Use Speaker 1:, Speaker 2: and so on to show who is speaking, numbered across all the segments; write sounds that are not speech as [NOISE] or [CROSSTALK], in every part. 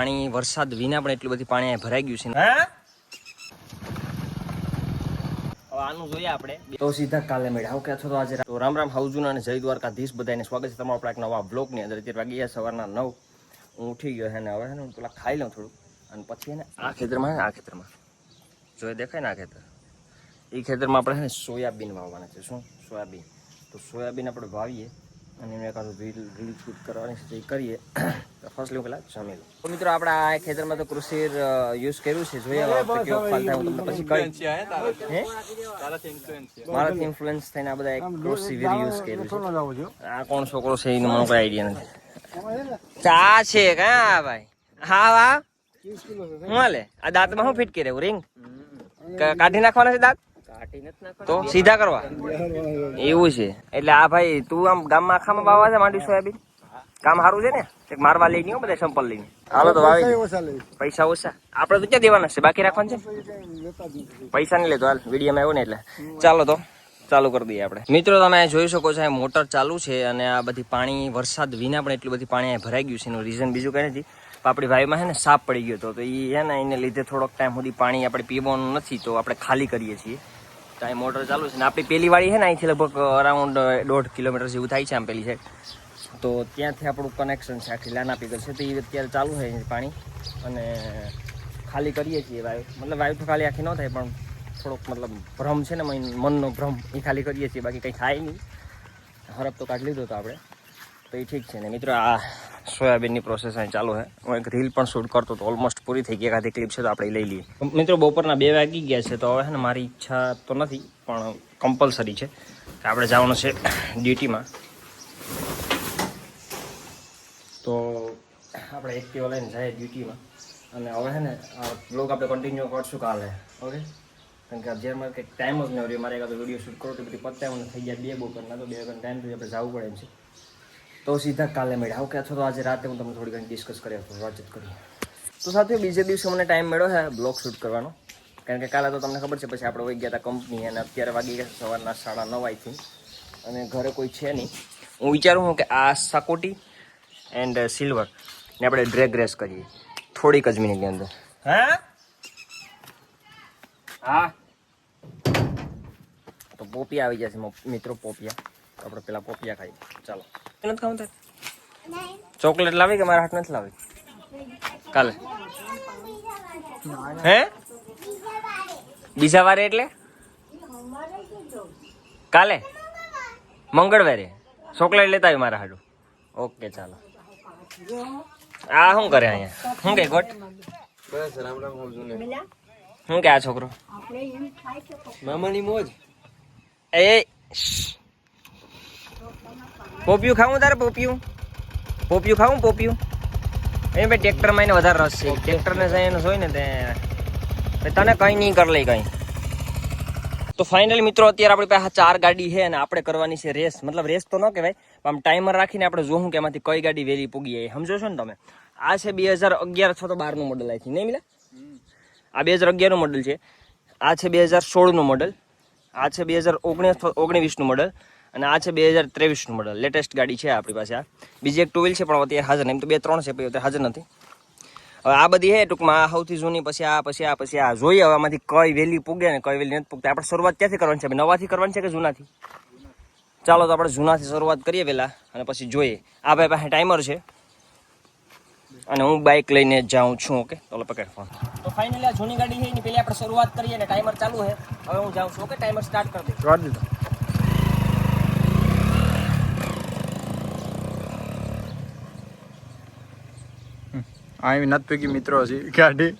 Speaker 1: પાણી વરસાદ વિના પણ એટલું બધું પાણી ભરાઈ ગયું છે. હવે આનું જોઈએ આપણે. તો સીધા કાલે મેળા આવું કે અથવા તો આજે તો રામ રામ હાઉજુન અને જય દ્વારકાધીશ બધાને સ્વાગત છે તમારા આપણા એક નવા બ્લોગની અંદર. અત્યારે વાગી ગયા સવારના નવ. હું ઉઠી ગયો છે ને હવે છે ને હું પેલા ખાઈ લઉં થોડું. અને પછી એને આ ખેતરમાં આ ખેતરમાં. જો દેખાય ને આ ખેતર? એ ખેતરમાં આપણે છે ને સોયાબીન વાવવાના છે. શું? સોયાબીન. તો સોયાબીન આપણે વાવીએ. અને મેં એકાદું રીલ રીલ શૂટ કરવાની છે તો એ કરીએ. તો ફર્સ્ટ લેવું પહેલાં જમી લઉં તો મિત્રો આપણે આ ખેતરમાં તો કૃષિ યુઝ કર્યું છે જોઈએ હવે આપણે કેવો ફાલ થાય હું તમને પછી કહી હે મારાથી ઇન્ફ્લુઅન્સ થઈને આ બધા એક કૃષિ વીર યુઝ કર્યું છે. આ કોણ છોકરો છે એનો મને કોઈ આઈડિયા નથી. ચા છે કા? ભાઈ. હા વા હું હાલે? આ દાંતમાં શું ફિટ કરે રિંગ કાઢી નાખવાના છે દાંત? તો સીધા કરવા? એવું છે. એટલે આ ભાઈ તું આમ ગામમાં આખામાં વાવવા છે માંડી સોયાબીન? કામ સારું છે ને? એક મારવા લઈ નહીં બધા સંપલ લઈને? હાલો તો વાવી પૈસા ઓછા. આપણે તો ક્યાં દેવાના છે? બાકી રાખવાનું છે? પૈસા નહીં લેતો હાલ. વિડીયોમાં આવ્યો ને એટલે. ચાલો તો ચાલુ કરી દઈએ આપણે. મિત્રો તમે જોઈ શકો છો મોટર ચાલુ છે અને આ બધી પાણી વરસાદ વિના પણ એટલું બધી પાણી ભરાઈ ગયું છે. એનું રીઝન બીજું કંઈ નથી. આપણી ભાઈમાં છે ને સાપ પડી ગયો હતો. તો એ છે ને એને લીધે થોડોક ટાઈમ સુધી પાણી આપણે પીવાનું નથી તો આપણે ખાલી કરીએ છીએ. તો મોટર ચાલુ છે ને આપણી પેલી વાળી છે ને અહીંથી લગભગ અરાઉન્ડ દોઢ કિલોમીટર જેવું થાય છે આમ પેલી સાઈડ તો ત્યાંથી આપણું કનેક્શન છે આખી લાના પીગર છે. તો એ અત્યારે ચાલુ છે પાણી. અને ખાલી કરીએ છીએ વાયુ. મતલબ વાયુ તો ખાલી આખી ન થાય, પણ થોડોક મતલબ ભ્રમ છે ને મન- મનનો ભ્રમ. એ ખાલી કરીએ છીએ. બાકી કંઈ થાય નહીં. હરફ તો કાઢી લીધો હતો આપણે. તો એ ઠીક છે. ને મિત્રો, આ સોયાબીનની પ્રોસેસ અહીં ચાલુ છે. હું એક રીલ પણ શૂટ કરતો તો ઓલમોસ્ટ પૂરી થઈ ગઈ. એકાદી ક્લિપ છે તો આપણે લઈ લઈએ. મિત્રો, બપોરના બે વાગી ગયા છે તો હવે છે ને મારી ઈચ્છા તો નથી, પણ કમ્પલસરી છે કે આપણે જવાનું છે ડ્યુટીમાં તો આપણે એક્ટિવા લઈને જઈએ ડ્યુટીમાં અને હવે છે ને બ્લોગ આપણે કન્ટિન્યુ કરશું કાલે. ઓકે? કારણ કે જ્યારે મારે કંઈક ટાઈમ જ ન રહ્યો, મારે એકાદો વીડિયો શૂટ કરો તો બધી પત્તાવન થઈ ગયા બે બપોરના, તો બે વખત ટાઈમ થઈ આપણે જવું પડે એમ છે. તો સીધા કાલે મળ્યા. આવું કે અથવા તો આજે રાતે હું તમને થોડી ઘણી ડિસ્કસ કરી આપું વાતચીત કરીએ તો સાથે બીજે દિવસે મને ટાઈમ મળ્યો છે બ્લોગ શૂટ કરવાનો. કારણ કે કાલે તો તમને ખબર છે પછી આપણે વહી ગયા હતા કંપની અને અત્યારે વાગી ગયા સવારના સાડા નવ આઈ થિંક અને ઘરે કોઈ છે નહીં. હું વિચારું છું કે આ સાકોટી એન્ડ સિલ્વર ને આપણે ડ્રેગ રેસ કરીએ. થોડીક જ મિનિટની અંદર. હા? હા. તો પોપિયા આવી જશે મિત્રો પોપિયા. આપણે પેલા પોપિયા ખાઈએ. ચાલો. નથી ખાવું તારે? ચોકલેટ લાવી કે મારા હાથ નથી લાવી? કાલે. હે? બીજા વારે એટલે? કાલે? મંગળવારે. ચોકલેટ લેતા આવી મારા હાડું. ઓકે ચાલો. આ શું કરે અહીંયા? શું કે ગોટ? શું કે આ છોકરો?
Speaker 2: મામાની મોજ.
Speaker 1: એ. પોપિયું ખાવું તારે પોપિયું? પોપિયું ખાવું પોપિયું? એ ભાઈ ટ્રેક્ટરમાં એને વધારે રસ છે. ટ્રેક્ટરને જઈને જોઈ ને તે તને કંઈ નહીં કરી લઈ કંઈ. તો ફાઇનલી મિત્રો અત્યારે આપણી પાસે ચાર ગાડી છે અને આપણે કરવાની છે રેસ મતલબ રેસ તો ન કહેવાય આમ ટાઈમર રાખીને આપણે જોવું કે એમાંથી કઈ ગાડી વેલી પૂગી જાય. સમજો છો ને તમે? આ છે બે હજાર અગિયાર અથવા તો બારનું મોડલ આવી નહીં મિલા? આ બે હજાર અગિયારનું મોડલ છે. આ છે બે હજાર સોળનું મોડલ આ છે બે હજાર ઓગણીસ ઓગણીસનું મોડલ અને આ છે બે હજાર ત્રેવીસનું મોડલ લેટેસ્ટ ગાડી છે આપણી પાસે આ. બીજી એક ટુ વ્હીલ છે પણ અત્યારે હાજર નહીં. એમ તો બે ત્રણ છે પણ અત્યારે હાજર નથી. હવે આ બધી હે ટૂંકમાં આ સૌથી જૂની પછી આ પછી આ પછી આ. જોઈએ હવે આમાંથી કઈ વેલી પૂગે ને કઈ વેલી નથી પૂગતી. આપણે શરૂઆત ક્યાંથી કરવાની છે? નવાથી કરવાની છે કે જૂનાથી? ચાલો તો આપણે જૂનાથી શરૂઆત કરીએ પહેલા અને પછી જોઈએ. આ ભાઈ પાસે ટાઈમર છે. અને હું બાઇક લઈને જાઉં છું ઓકે ચાલો પકડ ફોન તો ફાઇનલી આ જૂની ગાડી છે એની પહેલી આપણે શરૂઆત કરીએ અને ટાઈમર ચાલુ છે. હવે હું જાઉં છું ઓકે ટાઈમર સ્ટાર્ટ કરી દે.
Speaker 2: કરી દીધો. આવી નથી પૈકી મિત્રો છે ગાડી.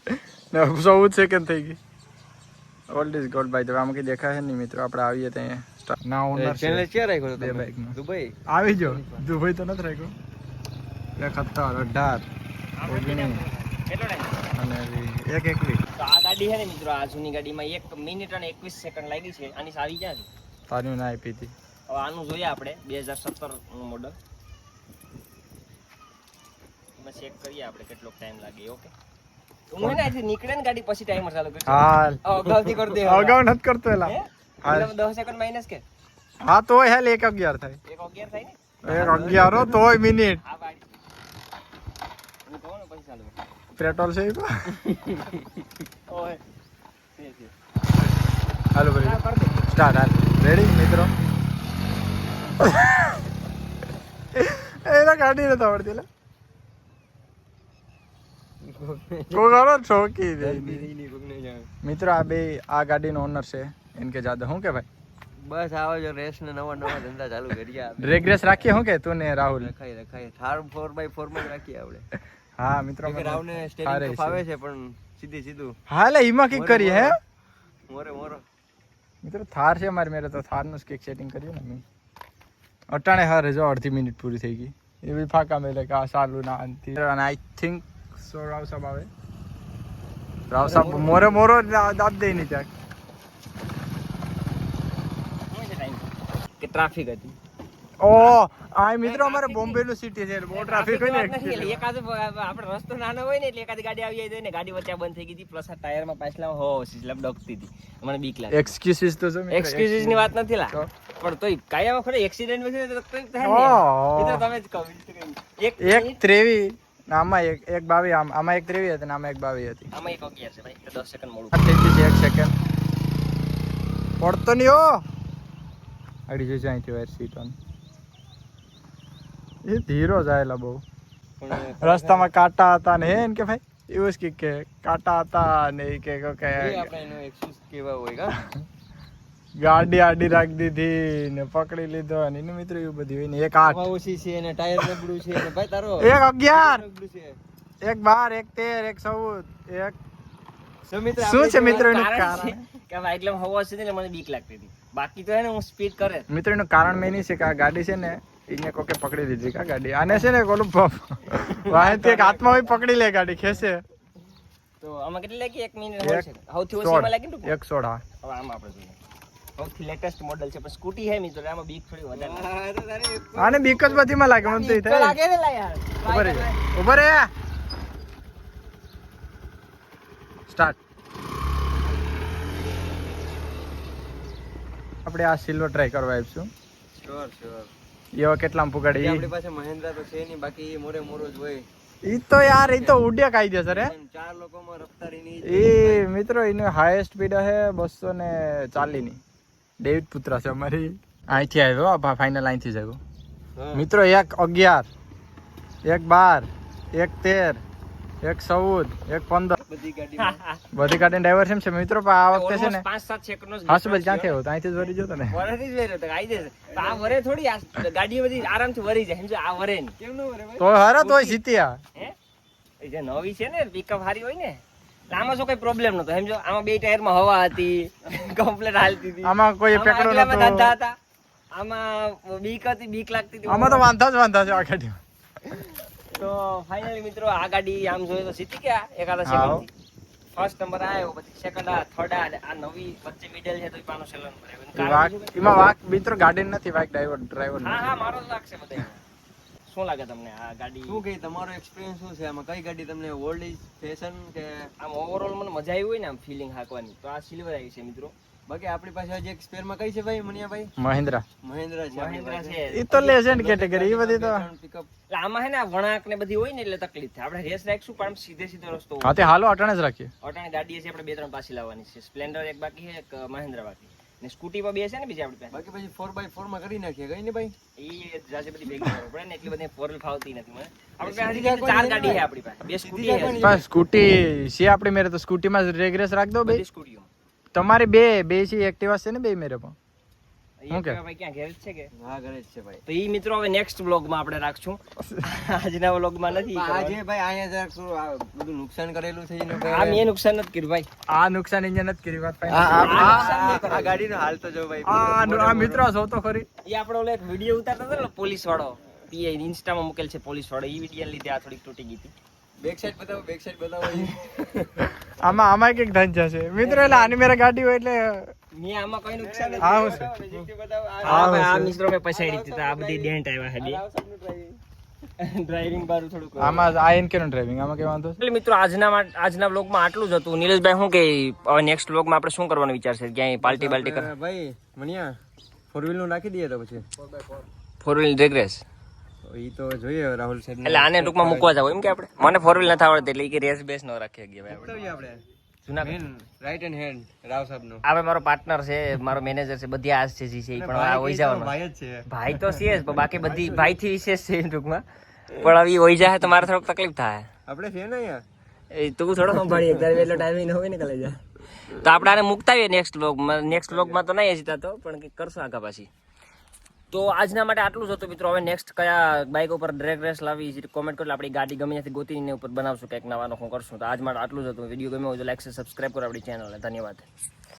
Speaker 2: ને ચૌદ સેકન્ડ થઈ ગઈ. ઓલ્ડ ઇઝ ગોલ્ડ ભાઈ તો આમ કઈ દેખાય નહીં મિત્રો. આપણે આવીએ ત્યાં ના ઓનર
Speaker 3: ચેનલ ક્યાં રાખ્યો
Speaker 2: બે બાઈક
Speaker 3: દુબઈ?
Speaker 2: આવી જો દુબઈ તો નથી રાખ્યો. એકાત્તર અઢાર. અને એક એકવી
Speaker 1: તો આ ગાડી છે ને મિત્રો આ જૂની ગાડીમાં એક મિનિટ અને એકવીસ સેકન્ડ લાગી છે. આની સારી ક્યાં છે
Speaker 2: તારી ના આપી હતી.
Speaker 1: હવે આનું જોઈએ આપણે બે હજાર સત્તરનું મોડલ એમાં ચેક કરીએ આપણે કેટલો ટાઈમ લાગે ઓકે હું ને અહીંથી નીકળે ને ગાડી પછી ટાઈમર ચાલુ કરીશ.
Speaker 2: હા
Speaker 1: અગાઉથી કરી દે
Speaker 2: અગાઉ નથી કરતો એલા.
Speaker 1: એટલે દસ સેકન્ડ માઇનસ કે?
Speaker 2: હા તો હેલ 1 11 થાય.
Speaker 1: એક અગિયાર થાય ને?
Speaker 2: એક અગિયાર હો તોય મિનિટ
Speaker 1: હા ગાડી હું કહું ને પછી ચાલુ
Speaker 2: પેટ્રોલ છે
Speaker 1: ઓય.
Speaker 2: હાલો ભાઈ.
Speaker 1: કરી.
Speaker 2: સ્ટાર્ટ હાલ. રેડી મિત્રો? [LAUGHS] એના ગાડી નથી આવડતી લે મિત્રો આ બે આ ગાડીનો ઓનર છે. એન કે જાદવ શું કે ભાઈ?
Speaker 3: બસ આવો જો રેસ ને નવા નવા ધંધા ચાલુ કરીએ આપણે.
Speaker 2: રેગ્રેસ રાખીએ હું કે? તું ને રાહુલ.
Speaker 3: રખાય રખાય. થાર ફોર બાય ફોરમાં જ રાખીએ આપણે.
Speaker 2: હા મિત્રો
Speaker 3: કે રાવને સ્ટેરિંગ તો ફાવે
Speaker 2: છે.
Speaker 3: પણ સીધી સીધું.
Speaker 2: હા લે એમાં કંઈક કરીએ હે?
Speaker 3: મોરે. મોરો
Speaker 2: મિત્રો થાર છે મારે મેરે તો થારનું જ કંઈક સેટિંગ કર્યું ને મેં. અટાણે હારે જો અડધી મિનિટ પૂરી થઈ ગઈ. એ બી ફાકા મેલે કે આ સારું ના અંતિ આઈ થિંક સો રાવ સાહેબ આવે રાવ સાહેબ મોરે મોરો દાબ દે ને ત્યાં?
Speaker 1: કે ટ્રાફિક હતી
Speaker 2: ઓ આ મિત્રો અમારે બોમ્બે નું સિટી છે બહુ ટ્રાફિક હોય ને
Speaker 1: એકાદ આપણે રસ્તો નાનો હોય ને એટલે એકાદ ગાડી આવી જાય ને ગાડી વચ્ચે બંધ થઈ ગઈ હતી પ્લસ આ ટાયરમાં પાછલા હો સિસ્લમ ડોકતી હતી મને બીક લાગે
Speaker 2: એક્સક્યુઝિસ તો
Speaker 1: છે એક્સક્યુઝિસની વાત નથી લા પણ તોય કાયમ ખરે એક્સિડન્ટમાં તો થાય ને તો તમે જ કહો. એક
Speaker 2: એક ત્રેવી આમાં એક એક બાવી આમ એક ત્રેવી હતી ને આમાં એક બાવી હતી.
Speaker 1: આમાં એક અગિયાર છે ભાઈ દસ સેકન્ડ મોડું.
Speaker 2: થઈ છે એક સેકન્ડ પડતો નહીં હો! અડી જોઈજો અહીંથી વાયર સીટ ઓન એ ધીરો જાયેલા બહુ. રસ્તામાં કાંટા હતા ને હે કે ભાઈ? એવું જ કે કાંટા હતા ને કે કે
Speaker 3: આપણે એનો એક્સક્યુઝ કેવા હોય કા? [LAUGHS]
Speaker 2: ગાડી આડી રાખી દીધી ને પકડી લીધો અને એનું મિત્ર એવું બધું હોય ને એક આઠ
Speaker 3: ઓછી છે ને ટાયર નબળું છે ને ભાઈ તારો.
Speaker 2: એક અગિયાર. એક બાર એક તેર એક ચૌદ એક. શું છે મિત્રો એનું
Speaker 1: કારણ કે ભાઈ એટલે હવા હશે ને મને બીક લાગતી હતી. બાકી તો હે ને હું સ્પીડ કરે.
Speaker 2: મિત્ર એનું કારણ મેં નહીં છે કે આ ગાડી છે ને એને કોકે પકડી લીધી કા ગાડી. આને છે ને ઓલું વાહનથી એક હાથમાં હોય પકડી લે ગાડી ખેંચે.
Speaker 1: તો આમાં કેટલી લાગી? એક મિનિટ સૌથી ઓછી લાગી ને?
Speaker 2: એક સોળ હા.
Speaker 1: હવે આમાં આપણે જોઈએ. સૌથી લેટેસ્ટ મોડલ છે. પણ સ્કૂટી હે મિત્રો આમાં બીક થોડી વધારે
Speaker 2: આને બીક જ બધીમાં લાગે મને તો થાય.
Speaker 1: લાગે ને લા યાર.
Speaker 2: ઊભો રે સ્ટાર્ટ આપણે આ સિલ્વર ટ્રાય કરવા આવીશું.
Speaker 3: Sure, sure.
Speaker 2: એવા કેટલા પુગાડી
Speaker 3: આપણી પાસે મહેન્દ્રા તો છે નહીં બાકી મોરે મોરો જ હોય.
Speaker 2: ઈ તો યાર ઈ તો ઉડ્યા કાયદેસર હે
Speaker 3: ચાર લોકોમાં રફતારીની
Speaker 2: એ મિત્રો એનો હાઈએસ્ટ સ્પીડ હે બસો ને ચાલી ની ડેવિડ પુત્રા છે અમારી. અહીંથી આવ્યો આ ફાઇનલ અહીંથી
Speaker 3: જગો
Speaker 2: મિત્રો એક અગિયાર એક બાર એક તેર એક ચૌદ એક પંદર.
Speaker 3: બધી ગાડીમાં.
Speaker 2: ગાડી ડ્રાઈવર છે છે મિત્રો પણ આ વખતે છે ને
Speaker 1: પાંચ સાત સેકન્ડ
Speaker 2: હા
Speaker 1: શું
Speaker 2: ક્યાંથી. આવ્યો? અહીંથી જ વરી જતો ને.
Speaker 1: વરેથી જ વેર્યો તો આવી જશે. આ વરે થોડી ગાડી ગાડીઓ બધી આરામથી વરી જાય. સમજો આ વરે
Speaker 3: કેમ ન વરે ભાઈ?
Speaker 2: તો હરે તોય જીત્યા.
Speaker 1: હે? એ જે નવી છે ને પિકઅપ હારી હોય ને આમાં શું કઈ પ્રોબ્લેમ નતો સમજો આમાં બે ટાયરમાં હવા હતી [LAUGHS] કમ્પ્લેટ હાલતી હતી.
Speaker 2: આમાં કોઈ પેકડો નતો
Speaker 1: ધંધા હતા. આમાં બીક હતી બીક લાગતી હતી.
Speaker 2: આમાં તો વાંધા જ વાંધા છે આ ગાડી
Speaker 1: તો ફાઇનલી મિત્રો આ ગાડી આમ જોઈએ તો જીતી ગયા એકાદા. સેકન્ડ ફર્સ્ટ નંબર આવ્યો પછી સેકન્ડ આ થર્ડ આ નવી વચ્ચે મિડલ છે તો પાનો સેકન્ડ નંબર આવ્યો.
Speaker 2: એમાં વાક મિત્રો ગાડી નથી વાક ડ્રાઈવર ડ્રાઈવર
Speaker 1: હા હા મારો લાગશે બધા શું લાગે તમને આ ગાડી?
Speaker 3: શું કે તમારો એક્સપિરિયન્સ શું છે? આમાં કઈ ગાડી તમને ઓલ્ડ ઇઝ ફેશન કે
Speaker 1: આમ ઓવરઓલ મને મજા આવી હોય ને આમ ફિલિંગ હાંકવાની તો આ સિલ્વર આવી છે મિત્રો.
Speaker 3: બાકી આપણી પાસે હજી એક સ્પેરમાં કઈ છે ભાઈ મનિયાભાઈ?
Speaker 2: મહિન્દ્રા.
Speaker 3: મહિન્દ્રા છે
Speaker 1: મહિન્દ્રા છે.
Speaker 2: ઈ તો લેજેન્ડ કેટેગરી ઈ બધી તો
Speaker 1: એટલે આમાં હે ને વણાક ને બધી હોય ને એટલે તકલીફ થાય. આપણે રેસ રાખશું પણ આમ સીધે સીધો રસ્તો
Speaker 2: હા તે હાલો અટાણે જ રાખીએ.
Speaker 1: અટાણે ગાડી છે આપણે બે ત્રણ પાછી લાવવાની છે. સ્પ્લેન્ડર એક બાકી છે એક મહિન્દ્રા બાકી. ને સ્કૂટી પર બેસે છે ને બીજી આપણી પાસે.
Speaker 3: બાકી પછી ફોર બાય ફોરમાં કરી નાખીએ કઈ ને ભાઈ?
Speaker 1: એ જાજે બધી ભેગી કરવી પડે ને એટલી બધી ફોર વ્હીલ ફાવતી નથી મને. આપણે પાસે હજી ચાર ગાડી છે આપણી પાસે. બે સ્કૂટી છે.
Speaker 2: સ્કૂટી છે આપણી મેરે તો સ્કૂટીમાં માં રેગ્રેસ રાખ દો બે
Speaker 1: બધી સ્કૂટીઓ.
Speaker 2: તમારે બે બે છે એક્ટિવા છે ને બે મેરે પણ?
Speaker 3: નુકસાન કરેલું છે એનું
Speaker 1: આ મેં નુકસાન નથી કર્યું ભાઈ.
Speaker 2: આ નુકસાન ઇન્જન જ કરી
Speaker 3: આ- આ-
Speaker 2: final.
Speaker 3: આ- આ ગાડીનો હાલ તો જો ભાઈ
Speaker 2: આ મિત્રો જો તો ખરી.
Speaker 1: એ આપણે ઓલો એક વીડિયો ઉતારતા હતા ને પોલીસ વાળો પીએ ઇન્સ્ટામાં મૂકેલ છે પોલીસ વાળો ઈ વીડિયો લીધે આ થોડીક તૂટી ગઈ હતી.
Speaker 3: બેક સાઈડ બતાવો બેક સાઈડ બતાવો.
Speaker 2: આમાં આમાં એક ધન છે. મિત્રો એટલે આની મેરા ગાડી હોય એટલે
Speaker 1: મેં આમાં કોઈ નુકસાન નથી.
Speaker 2: આ છે?
Speaker 3: આ
Speaker 1: આ ભાઈ આ
Speaker 2: શું છે?
Speaker 1: મિત્રો મેં પછાડી દીધી આ બધી ડેન્ટ આવ્યા છે બે. ડ્રાઇવિંગ [LAUGHS] બારું
Speaker 2: આમાં આ એન કેનું ડ્રાઇવિંગ આમાં કે વાંધો
Speaker 1: એટલે મિત્રો આજના આજના વ્લોગમાં આટલું જ હતું. નિલેશભાઈ શું કે હવે નેક્સ્ટ વ્લોગમાં આપણે શું કરવાનો વિચાર છે ક્યાંય પાર્ટી બાલ્ટી કર
Speaker 3: ભાઈ મણિયા ફોર વ્હીલનું નાખી દઈએ તો પછી.
Speaker 1: ફોર વ્હીલ રેગ્રેસ
Speaker 3: ઈ તો જોઈએ રાહુલ સાહેબ
Speaker 1: એટલે આને ટૂંકમાં મૂકવા જાવ એમ કે આપણે? મને ફોર વ્હીલ નથી આવડતી એટલે ઈ કે રેસ બેસ ન રાખીએ. કે આપણે
Speaker 3: આપણે.
Speaker 1: Junagadh.
Speaker 3: Main right and hand Rao સાહેબ નો
Speaker 1: આપણે મારો પાર્ટનર છે મારો મેનેજર છે બધી છે જી છે ઈ પણ આ જવાનો
Speaker 3: ભાઈ જ છે.
Speaker 1: ભાઈ તો છે જ પણ બાકી બધી ભાઈ થી વિશેષ છે ટૂંકમાં. પણ હવે ઈ હોય જાય તો મારે થોડોક તકલીફ થાય.
Speaker 3: આપણે છે ને અહીંયા?
Speaker 1: એ તું થોડો સંભાળી એટલો ટાઈમ ન હોય ને કલે જા તો આપણે આને મૂકતા આવીએ નેક્સ્ટ વ્લોગમાં નેક્સ્ટ વ્લોગમાં તો નહીં જીતા તો પણ કરશું આગા પાછી. તો આજના માટે આટલું જ હતું મિત્રો. હવે નેક્સ્ટ કયા બાઇક ઉપર ડ્રેગ રેસ લાવી કોમેન્ટ કરો. આપણી ગાડી ગમે ત્યાંથી ગોતીને ઉપર બનાવશું, કંઈક નવાનો શું કરશું. તો આજ માટે આટલું જ હતું. વીડિયો ગમ્યો હોય તો લાઈક સબસ્ક્રાઈબ કરો આપણી ચેનલને ધન્યવાદ.